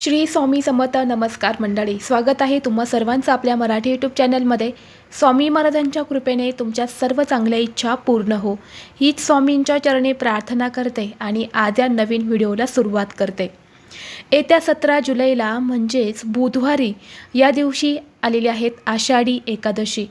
श्री स्वामी समर्थ नमस्कार मंडळी स्वागत आहे तुम्हा सर्वांचं आपल्या मराठी यूट्यूब चॅनलमध्ये स्वामी महाराजांच्या कृपेने तुमच्या सर्व चांगल्या इच्छा पूर्ण हो. हीच स्वामींच्या चरणी प्रार्थना करते आणि आज या नवीन व्हिडिओला सुरुवात करते. येत्या सतरा जुलैला म्हणजेच बुधवारी या दिवशी आलेली आहेत आषाढी एकादशी.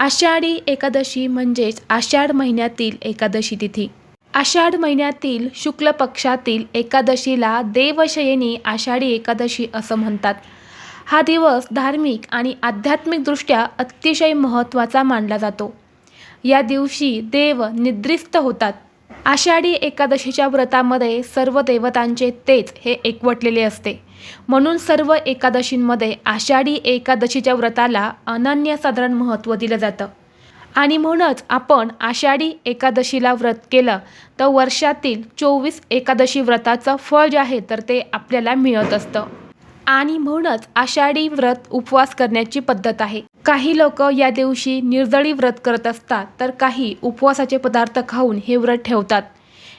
आषाढी एकादशी म्हणजेच आषाढ महिन्यातील एकादशी तिथी. आषाढ महिन्यातील शुक्ल पक्षातील एकादशीला देवशयनी आषाढी एकादशी असं म्हणतात. हा दिवस धार्मिक आणि आध्यात्मिकदृष्ट्या अतिशय महत्त्वाचा मानला जातो. या दिवशी देव निद्रिस्त होतात. आषाढी एकादशीच्या व्रतामध्ये सर्व देवतांचे तेज हे एकवटलेले असते. म्हणून सर्व एकादशींमध्ये आषाढी एकादशीच्या व्रताला अनन्यसाधारण महत्त्व दिलं जातं. आणि म्हणूनच आपण आषाढी एकादशीला व्रत केलं तर वर्षातील चोवीस एकादशी व्रताचं फळ जे आहे तर ते आपल्याला मिळत असतं. आणि म्हणूनच आषाढी व्रत उपवास करण्याची पद्धत आहे. काही लोक या दिवशी निर्जळी व्रत करत असतात तर काही उपवासाचे पदार्थ खाऊन हे व्रत ठेवतात.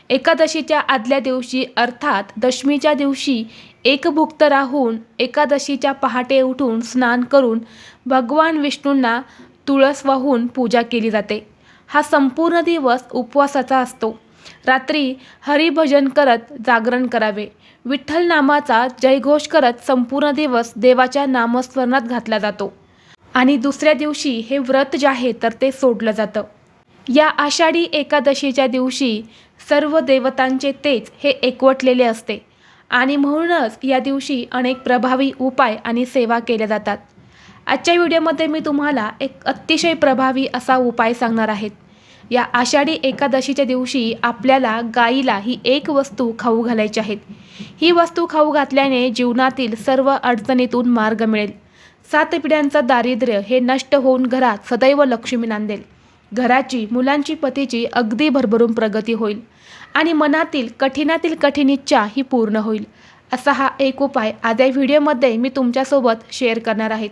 एकादशीच्या आदल्या दिवशी अर्थात दशमीच्या दिवशी एकभुक्त राहून एकादशीच्या पहाटे उठून स्नान करून भगवान विष्णूंना तुळस वाहून पूजा केली जाते. हा संपूर्ण दिवस उपवासाचा असतो. रात्री हरिभजन करत जागरण करावे. विठ्ठल नामाचा जयघोष करत संपूर्ण दिवस देवाच्या नामस्मरणात घातला जातो. आणि दुसऱ्या दिवशी हे व्रत जे आहे तर ते सोडलं जातं. या आषाढी एकादशीच्या दिवशी सर्व देवतांचे तेज हे एकवटलेले असते. आणि म्हणूनच या दिवशी अनेक प्रभावी उपाय आणि सेवा केल्या जातात. आजच्या व्हिडिओमध्ये मी तुम्हाला एक अतिशय प्रभावी असा उपाय सांगणार आहेत या आषाढी एकादशीच्या दिवशी आपल्याला गाईला ही एक वस्तू खाऊ घालायची आहेत ही वस्तू खाऊ घातल्याने जीवनातील सर्व अडचणीतून मार्ग मिळेल. सात पिढ्यांचं दारिद्र्य हे नष्ट होऊन घरात सदैव लक्ष्मी नांदेल. घराची मुलांची पतीची अगदी भरभरून प्रगती होईल आणि मनातील कठीणातील कठीण इच्छा ही पूर्ण होईल. असा हा एक उपाय आज या व्हिडिओमध्ये मी तुमच्यासोबत शेअर करणार आहेत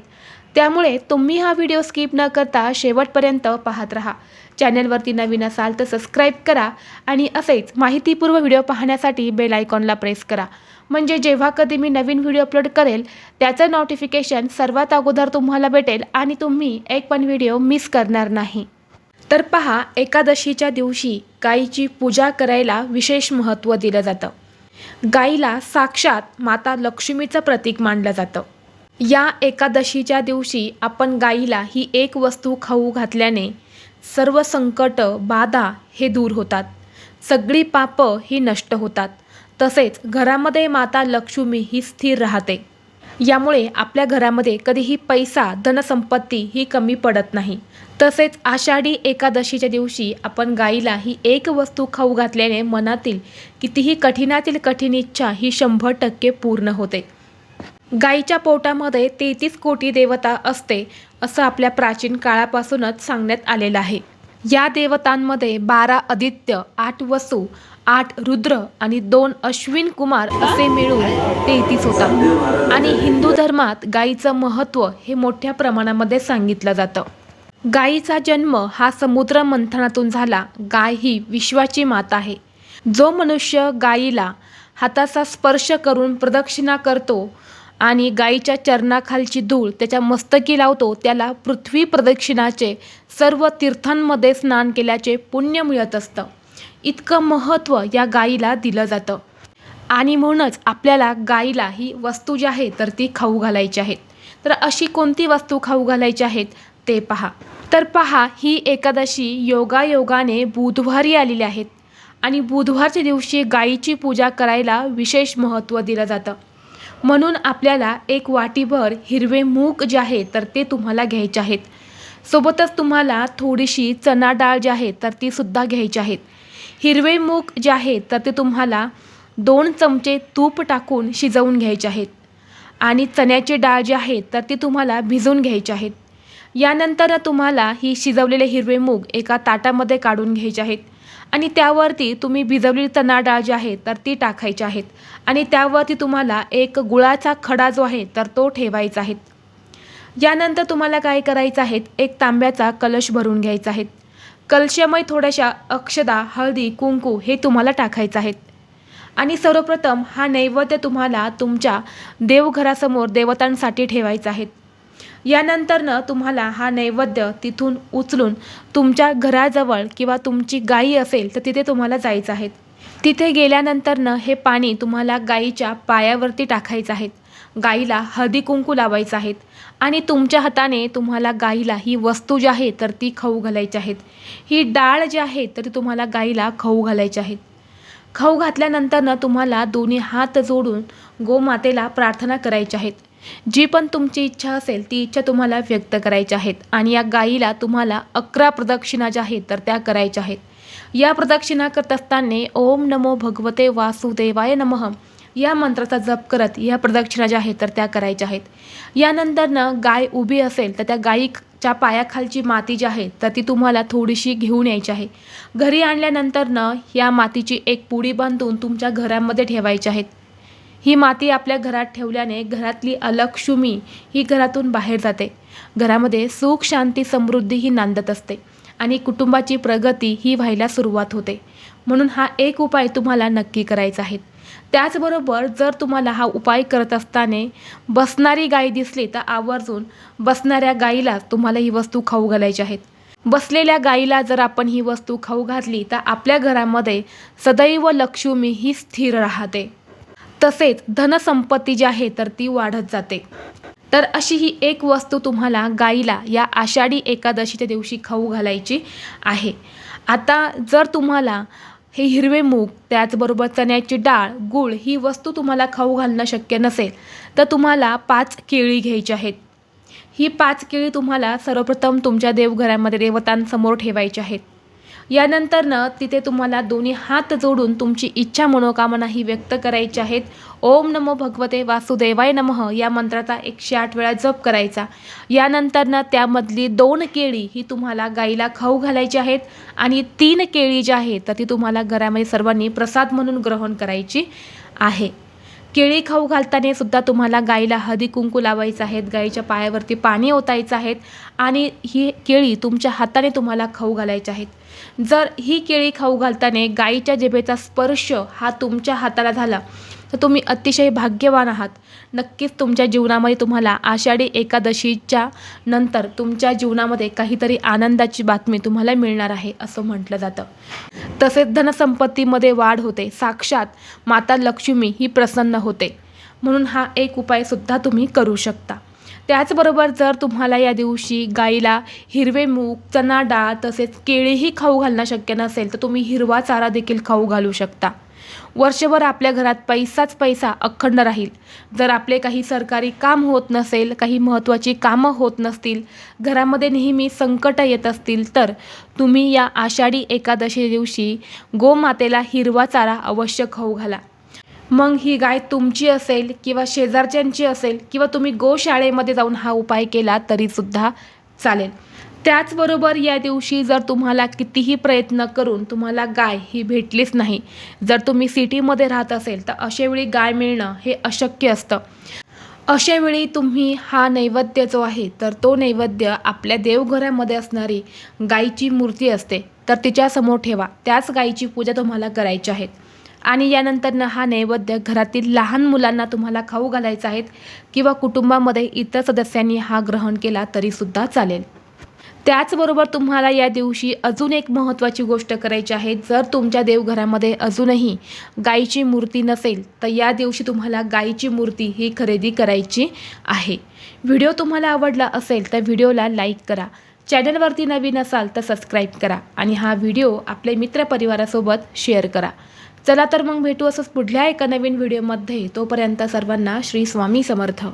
त्यामुळे तुम्ही हा व्हिडिओ स्किप न करता शेवटपर्यंत पाहत राहा. चॅनलवरती नवीन असाल तर सबस्क्राईब करा आणि असेच माहितीपूर्व व्हिडिओ पाहण्यासाठी बेल आयकॉनला प्रेस करा. म्हणजे जेव्हा कधी मी नवीन व्हिडिओ अपलोड करेल त्याचं नोटिफिकेशन सर्वात अगोदर तुम्हाला भेटेल आणि तुम्ही एक पण व्हिडिओ मिस करणार नाही. तर पहा एकादशीच्या दिवशी गाईची पूजा करायला विशेष महत्त्व दिलं जातं. गाईला साक्षात माता लक्ष्मीचं प्रतीक मानलं जातं. या एकादशीच्या दिवशी आपण गाईला ही एक वस्तू खाऊ घातल्याने सर्व संकट बाधा हे दूर होतात. सगळी पापं ही नष्ट होतात. तसेच घरामध्ये माता लक्ष्मी ही स्थिर राहते. यामुळे आपल्या घरामध्ये कधीही पैसा धनसंपत्ती ही कमी पडत नाही. तसेच आषाढी एकादशीच्या दिवशी आपण गाईला ही एक वस्तू खाऊ घातल्याने मनातील कितीही कठीणातील कठीण इच्छा ही शंभर टक्के पूर्ण होते. गाईच्या पोटामध्ये तेहतीस कोटी देवता असते असं आपल्या प्राचीन काळापासूनच सांगण्यात आलेलं आहे. या देवतांमध्ये बारा आदित्य आठ वसू आठ रुद्र आणि दोन अश्विन कुमार असे मिळून तेहतीस होतात. आणि हिंदू धर्मात गाईचं महत्त्व हे मोठ्या प्रमाणामध्ये सांगितलं जातं. गायीचा जन्म हा समुद्र मंथनातून झाला गाय ही विश्वाची माता आहे. जो मनुष्य गायीला हाताचा स्पर्श करून प्रदक्षिणा करतो आणि गायीच्या चरणाखालची धूळ त्याच्या मस्तकी लावतो त्याला पृथ्वी प्रदक्षिणाचे सर्व तीर्थांमध्ये स्नान केल्याचे पुण्य मिळत असतं. इतकं महत्त्व या गायीला दिलं जातं. आणि म्हणूनच आपल्याला गायीला ही वस्तू जी आहे तर ती खाऊ घालायची आहेत तर अशी कोणती वस्तू खाऊ घालायची आहेत ते पहा. तर पहा ही एकादशी योगायोगाने बुधवारी आलेली आहेत आणि बुधवारच्या दिवशी गायीची पूजा करायला विशेष महत्त्व दिलं जातं. म्हणून आपल्याला एक वाटीभर हिरवे मूग जे आहे तर ते तुम्हाला घ्यायचे आहेत. सोबतच तुम्हाला थोडीशी चना डाळ जी आहे तर ती सुद्धा घ्यायची आहेत. हिरवे मूग जे आहे तर ते तुम्हाला दोन चमचे तूप टाकून शिजवून घ्यायचे आहेत. आणि चण्याची डाळ जी आहे तर ती तुम्हाला भिजवून घ्यायची आहेत. यानंतर तुम्हाला ही शिजवलेले हिरवे मूग एका ताटामध्ये काढून घ्यायचे आहेत. आणि त्यावरती तुम्ही भिजवलेली चणा डाळ जी आहे तर ती टाकायची आहेत. आणि त्यावरती तुम्हाला एक गुळाचा खडा जो आहे तर तो ठेवायचा आहे. यानंतर तुम्हाला काय करायचं आहे एक तांब्याचा कलश भरून घ्यायचा आहे. कलशामध्ये थोड्याशा अक्षदा हळदी कुंकू हे तुम्हाला टाकायचं आहेत आणि सर्वप्रथम हा नैवेद्य तुम्हाला तुमच्या देवघरासमोर देवतांसाठी ठेवायचा आहे. यानंतरनं तुम्हाला हा नैवेद्य तिथून उचलून तुमच्या घराजवळ किंवा तुमची गाई असेल तर तिथे तुम्हाला जायचं आहे. तिथे गेल्यानंतरनं हे पाणी तुम्हाला गाईच्या पायावरती टाकायचं आहे. गाईला हळदीकुंकू लावायचं आहेत आणि तुमच्या हाताने तुम्हाला गाईला ही वस्तू जी आहे तर ती खाऊ घालायची आहेत ही डाळ जी आहे तर ती तुम्हाला गाईला खाऊ घालायची आहेत खाऊ घातल्यानंतरनं तुम्हाला दोन्ही हात जोडून गोमातेला प्रार्थना करायची आहेत जी पण तुमची इच्छा असेल ती इच्छा तुम्हाला व्यक्त करायची आहेत. आणि या गाईला तुम्हाला अकरा प्रदक्षिणा ज्या आहेत तर त्या करायच्या आहेत. या प्रदक्षिणा करत असताना ओम नमो भगवते वासुदेवाय नमः. या मंत्राचा जप करत या प्रदक्षिणा ज्या आहेत तर त्या करायच्या आहेत. यानंतरनं गाय उभी असेल तर त्या गायीच्या पायाखालची माती जी आहे तर ती तुम्हाला थोडीशी घेऊन यायची आहे. घरी आणल्यानंतरनं या मातीची एक पुडी बांधून तुमच्या घरामध्ये ठेवायची आहेत. ही माती आपल्या घरात ठेवल्याने घरातली अलक्ष्मी ही घरातून बाहेर जाते. घरामध्ये सुख शांती समृद्धी ही नांदत असते आणि कुटुंबाची प्रगती ही व्हायला सुरुवात होते. म्हणून हा एक उपाय तुम्हाला नक्की करायचा आहे. त्याचबरोबर जर तुम्हाला हा उपाय करत असताना बसणारी गाय दिसली तर आवर्जून बसणाऱ्या गाईला तुम्हाला ही वस्तू खाऊ घालायची आहेत. बसलेल्या गाईला जर आपण ही वस्तू खाऊ घातली तर आपल्या घरामध्ये सदैव लक्ष्मी ही स्थिर राहते. तसेच धनसंपत्ती जी आहे तर ती वाढत जाते. तर अशी ही एक वस्तू तुम्हाला गाईला या आषाढी एकादशीच्या दिवशी खाऊ घालायची आहे. आता जर तुम्हाला हे हिरवे मूग त्याचबरोबर चण्याची डाळ गूळ ही वस्तू तुम्हाला खाऊ घालणं शक्य नसेल तर तुम्हाला पाच केळी घ्यायची आहेत. ही पाच केळी तुम्हाला सर्वप्रथम तुमच्या देवघरामध्ये देवतांसमोर ठेवायची आहेत. यानंतरनं तिथे तुम्हाला दोन्ही हात जोडून तुमची इच्छा मनोकामना ही व्यक्त करायची आहेत. ओम नमो भगवते वासुदेवाय नमः या मंत्राचा एकशे आठ वेळा जप करायचा. यानंतरनं त्यामधली दोन केळी ही तुम्हाला गाईला खाऊ घालायची आहेत आणि तीन केळी जी आहेत तर ती तुम्हाला घरामध्ये सर्वांनी प्रसाद म्हणून ग्रहण करायची आहे. केळी खाऊ घालताना सुद्धा तुम्हाला गाईला हळदी कुंकू लावायचं आहेत गाईच्या पायावरती पाणी ओतायचं आहेत आणि ही केळी तुमच्या हाताने तुम्हाला खाऊ घालायच्या आहेत. जर ही केळी खाऊ घालताना गाईच्या जेबेचा स्पर्श हा तुमच्या हाताला झाला तर तुम्ही अतिशय भाग्यवान आहात. नक्कीच तुमच्या जीवनामध्ये तुम्हाला आषाढी एकादशीच्या नंतर तुमच्या जीवनामध्ये काहीतरी आनंदाची बातमी तुम्हाला मिळणार आहे असं म्हटलं जातं. तसेच धनसंपत्तीमध्ये वाढ होते. साक्षात माता लक्ष्मी ही प्रसन्न होते. म्हणून हा एक उपायसुद्धा तुम्ही करू शकता. त्याचबरोबर जर तुम्हाला या दिवशी गाईला हिरवे मूग चना डाळ तसेच केळीही खाऊ घालणं शक्य नसेल तर तुम्ही हिरवा चारा देखील खाऊ घालू शकता. वर्षभर आपल्या घरात पैसाच पैसा अखंड राहील. जर आपले काही सरकारी काम होत नसेल काही महत्त्वाची कामं होत नसतील घरामध्ये नेहमी संकट येत असतील तर तुम्ही या आषाढी एकादशी दिवशी गोमातेला हिरवा चारा अवश्य खाऊ घाला. मग ही गाय तुमची असेल किंवा शेजारच्यांची असेल किंवा तुम्ही गोशाळेमध्ये जाऊन हा उपाय केला तरीसुद्धा चालेल. त्याचबरोबर या दिवशी जर तुम्हाला कितीही प्रयत्न करून तुम्हाला गाय ही भेटलीच नाही जर तुम्ही सिटीमध्ये राहत असेल तर अशावेळी गाय मिळणं हे अशक्य असतं. अशावेळी तुम्ही हा नैवेद्य जो आहे तर तो नैवेद्य आपल्या देवघरामध्ये असणारी गायीची मूर्ती असते तर तिच्यासमोर ठेवा. त्याच गायीची पूजा तुम्हाला करायची आहे. आणि यानंतरनं हा नैवेद्य घरातील लहान मुलांना तुम्हाला खाऊ घालायचा आहेत किंवा कुटुंबामध्ये इतर सदस्यांनी हा ग्रहण केला तरीसुद्धा चालेल. त्याचबरोबर तुम्हाला या दिवशी अजून एक महत्त्वाची गोष्ट करायची आहे. जर तुमच्या देवघरामध्ये अजूनही गाईची मूर्ती नसेल तर या दिवशी तुम्हाला गाईची मूर्ती ही खरेदी करायची आहे. व्हिडिओ तुम्हाला आवडला असेल तर व्हिडिओला लाईक करा. चॅनलवरती नवीन असाल तर सबस्क्राईब करा आणि हा व्हिडिओ आपल्या मित्रपरिवारासोबत शेअर करा. चला तर मग भेटू असंच पुढल्या एका नवीन व्हिडिओमध्ये. तोपर्यंत सर्वांना श्री स्वामी समर्थ.